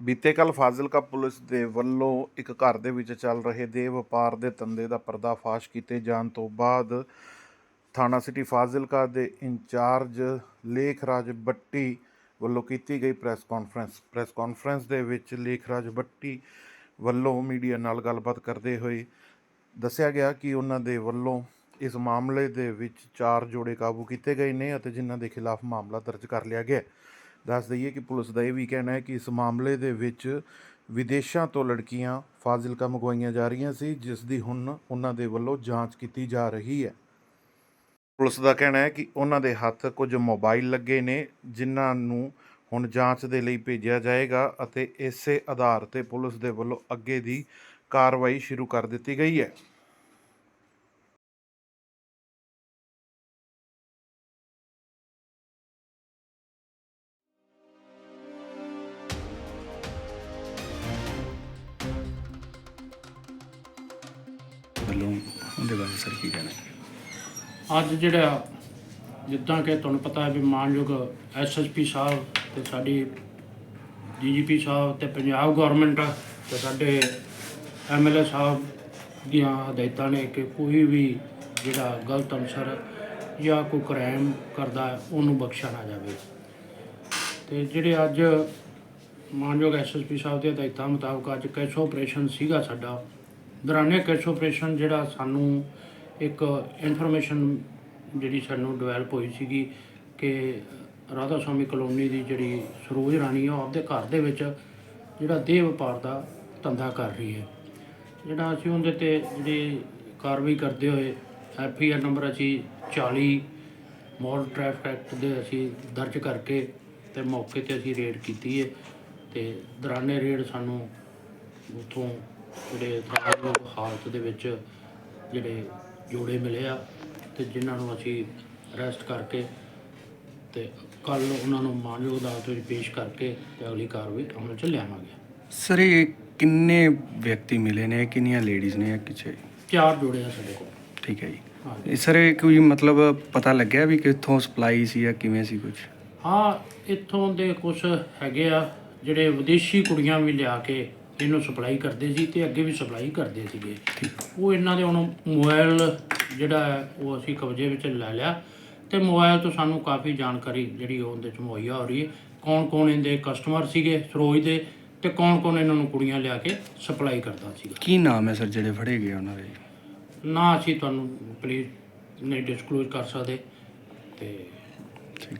ਬੀਤੇ ਕੱਲ ਫਾਜ਼ਿਲਕਾ ਪੁਲਿਸ ਦੇ ਵੱਲੋਂ ਇੱਕ ਘਰ ਦੇ ਵਿੱਚ ਚੱਲ ਰਹੇ ਦੇ ਵਪਾਰ ਦੇ ਧੰਦੇ ਦਾ ਪਰਦਾਫਾਸ਼ ਕੀਤੇ ਜਾਣ ਤੋਂ ਬਾਅਦ ਥਾਣਾ ਸਿਟੀ ਫਾਜ਼ਿਲਕਾ ਦੇ ਇੰਚਾਰਜ ਲੇਖਰਾਜ ਬੱਟੀ ਵੱਲੋਂ ਕੀਤੀ ਗਈ ਪ੍ਰੈਸ ਕਾਨਫਰੰਸ। ਪ੍ਰੈਸ ਕਾਨਫਰੰਸ ਦੇ ਵਿੱਚ ਲੇਖਰਾਜ ਬੱਟੀ ਵੱਲੋਂ ਮੀਡੀਆ ਨਾਲ ਗੱਲਬਾਤ ਕਰਦੇ ਹੋਏ ਦੱਸਿਆ ਗਿਆ ਕਿ ਉਹਨਾਂ ਦੇ ਵੱਲੋਂ ਇਸ ਮਾਮਲੇ ਦੇ ਵਿੱਚ ਚਾਰ ਜੋੜੇ ਕਾਬੂ ਕੀਤੇ ਗਏ ਨੇ ਅਤੇ ਜਿਨ੍ਹਾਂ ਦੇ ਖਿਲਾਫ ਮਾਮਲਾ ਦਰਜ ਕਰ ਲਿਆ ਗਿਆ ਦੱਸ ਦਈਏ ਕਿ ਪੁਲਿਸ ਦਾ ਇਹ ਵੀ ਕਹਿਣਾ ਹੈ ਕਿ ਇਸ ਮਾਮਲੇ ਦੇ ਵਿੱਚ ਵਿਦੇਸ਼ਾਂ ਤੋਂ ਲੜਕੀਆਂ ਫਾਜ਼ਿਲਕਾ ਮੰਗਵਾਈਆਂ ਜਾ ਰਹੀਆਂ ਸੀ, ਜਿਸ ਦੀ ਹੁਣ ਉਹਨਾਂ ਦੇ ਵੱਲੋਂ ਜਾਂਚ ਕੀਤੀ ਜਾ ਰਹੀ ਹੈ। ਪੁਲਿਸ ਦਾ ਕਹਿਣਾ ਹੈ ਕਿ ਉਹਨਾਂ ਦੇ ਹੱਥ ਕੁਝ ਮੋਬਾਈਲ ਲੱਗੇ ਨੇ, ਜਿਨ੍ਹਾਂ ਨੂੰ ਹੁਣ ਜਾਂਚ ਦੇ ਲਈ ਭੇਜਿਆ ਜਾਏਗਾ ਅਤੇ ਇਸੇ ਆਧਾਰ ਤੇ ਪੁਲਿਸ ਦੇ ਵੱਲੋਂ ਅੱਗੇ ਦੀ ਕਾਰਵਾਈ ਸ਼ੁਰੂ ਕਰ ਦਿੱਤੀ ਗਈ ਹੈ। ਵੱਲੋਂ ਉਹਦੇ ਬਾਰੇ ਸਰ ਕੀ ਕਹਿਣਾ? ਅੱਜ ਜਿਹੜਾ ਜਿੱਦਾਂ ਕਿ ਤੁਹਾਨੂੰ ਪਤਾ ਹੈ ਵੀ ਮਾਨਯੋਗ ਐਸਐਸਪੀ ਸਾਹਿਬ ਤੇ ਸਾਡੀ ਡੀਜੀਪੀ ਸਾਹਿਬ ਤੇ ਪੰਜਾਬ ਗਵਰਨਮੈਂਟ ਤੇ ਸਾਡੇ ਐਮਐਲਏ ਸਾਹਿਬ ਦੀਆਂ ਹਦਾਇਤਾਂ ਨੇ ਕਿ ਕੋਈ ਵੀ ਜਿਹੜਾ ਗਲਤ ਅਨਸਰ ਜਾਂ ਕੋਈ ਕ੍ਰਾਈਮ ਕਰਦਾ ਉਹਨੂੰ ਬਖਸ਼ਿਆ ਨਾ ਜਾਵੇ। ਤੇ ਜਿਹੜੇ ਅੱਜ ਮਾਨਯੋਗ ਐਸਐਸਪੀ ਸਾਹਿਬ ਦੇ ਹਦਾਇਤਾਂ ਮੁਤਾਬਕ ਅੱਜ ਕੈਸ਼ ਆਪਰੇਸ਼ਨ ਸੀਗਾ ਸਾਡਾ ਦੌਰਾਨੇ ਕੈਸ਼ ਆਪਰੇਸ਼ਨ ਜਿਹੜਾ ਸਾਨੂੰ ਇੱਕ ਇਨਫੋਰਮੇਸ਼ਨ ਜਿਹੜੀ ਸਾਨੂੰ ਡਿਵੈਲਪ ਹੋਈ ਸੀਗੀ ਕਿ ਰਾਧਾ ਸਵਾਮੀ ਕਲੋਨੀ ਦੀ ਜਿਹੜੀ ਸਰੋਜ ਰਾਣੀ ਆ, ਉਹ ਆਪਦੇ ਘਰ ਦੇ ਵਿੱਚ ਜਿਹੜਾ ਦੇਹ ਵਪਾਰ ਦਾ ਧੰਦਾ ਕਰ ਰਹੀ ਹੈ। ਜਿਹੜਾ ਅਸੀਂ ਉਹਦੇ ਤੇ ਜਿਹੜੀ ਕਾਰਵਾਈ ਕਰਦੇ ਹੋਏ ਐਫ ਆਈ ਆਰ ਨੰਬਰ ਅਸੀਂ 40 ਮੋਲ ਟ੍ਰੈਫਿਕ ਐਕਟ ਦੇ ਅਸੀਂ ਦਰਜ ਕਰਕੇ ਤੇ ਮੌਕੇ ਤੇ ਅਸੀਂ ਰੇਡ ਕੀਤੀ ਹੈ ਤੇ ਦੌਰਾਨੇ ਰੇਡ ਸਾਨੂੰ ਉਥੋਂ ਜਿਹੜੇ ਤਰਾਜਯੋਗ ਹਾਲਤ ਦੇ ਵਿੱਚ ਜਿਹੜੇ ਜੋੜੇ ਮਿਲੇ ਆ ਤੇ ਜਿਨ੍ਹਾਂ ਨੂੰ ਅਸੀਂ ਅਰੈਸਟ ਕਰਕੇ ਤੇ ਕੱਲ ਉਹਨਾਂ ਨੂੰ ਮਾਨਯੋਗ ਅਦਾਲਤ ਵਿੱਚ ਪੇਸ਼ ਕਰਕੇ ਤੇ ਅਗਲੀ ਕਾਰਵਾਈ ਅਮਲ 'ਚ ਲਿਆਵਾਂਗੇ। ਸਰ ਇਹ ਕਿੰਨੇ ਵਿਅਕਤੀ ਮਿਲੇ ਨੇ? ਕਿੰਨੀਆਂ ਲੇਡੀਜ਼ ਨੇ ਕਿਛੇ? ਚਾਰ ਜੋੜੇ ਆ ਸਾਡੇ ਕੋਲ। ਠੀਕ ਹੈ ਜੀ। ਹਾਂਜੀ। ਇਹ ਸਰ ਇਹ ਕੋਈ ਮਤਲਬ ਪਤਾ ਲੱਗਿਆ ਵੀ ਕਿੱਥੋਂ ਸਪਲਾਈ ਸੀ ਜਾਂ ਕਿਵੇਂ ਸੀ ਕੁਝ ਹਾਂ ਇੱਥੋਂ ਦੇ ਕੁਝ ਹੈਗੇ ਆ ਜਿਹੜੇ ਵਿਦੇਸ਼ੀ ਕੁੜੀਆਂ ਵੀ ਲਿਆ ਕੇ ਇਹਨੂੰ ਸਪਲਾਈ ਕਰਦੇ ਸੀ ਤੇ ਅੱਗੇ ਵੀ ਸਪਲਾਈ ਕਰਦੇ ਸੀਗੇ। ਉਹ ਇਹਨਾਂ ਦੇ ਹੁਣ ਮੋਬਾਈਲ ਜਿਹੜਾ ਹੈ ਉਹ ਅਸੀਂ ਕਬਜ਼ੇ ਵਿੱਚ ਲੈ ਲਿਆ ਤੇ ਮੋਬਾਈਲ ਤੋਂ ਸਾਨੂੰ ਕਾਫੀ ਜਾਣਕਾਰੀ ਜਿਹੜੀ ਉਹਦੇ ਚ ਮੁਹੱਈਆ ਹੋ ਰਹੀ ਹੈ। ਕੌਣ ਕੌਣ ਇਹਦੇ ਕਸਟਮਰ ਸੀਗੇ ਸਰੋਜ ਦੇ ਤੇ ਕੌਣ ਕੌਣ ਇਹਨਾਂ ਨੂੰ ਕੁੜੀਆਂ ਲਿਆ ਕੇ ਸਪਲਾਈ ਕਰਦਾ ਸੀਗਾ। ਕੀ ਨਾਮ ਹੈ ਸਰ ਜਿਹੜੇ ਫੜੇ ਗਏ ਉਹਨਾਂ ਦੇ? ਨਾ ਅਸੀਂ ਤੁਹਾਨੂੰ ਪਲੀਜ਼ ਨਹੀਂ ਡਿਸਕਲੋਜ਼ ਕਰ ਸਕਦੇ ਤੇ ਠੀਕ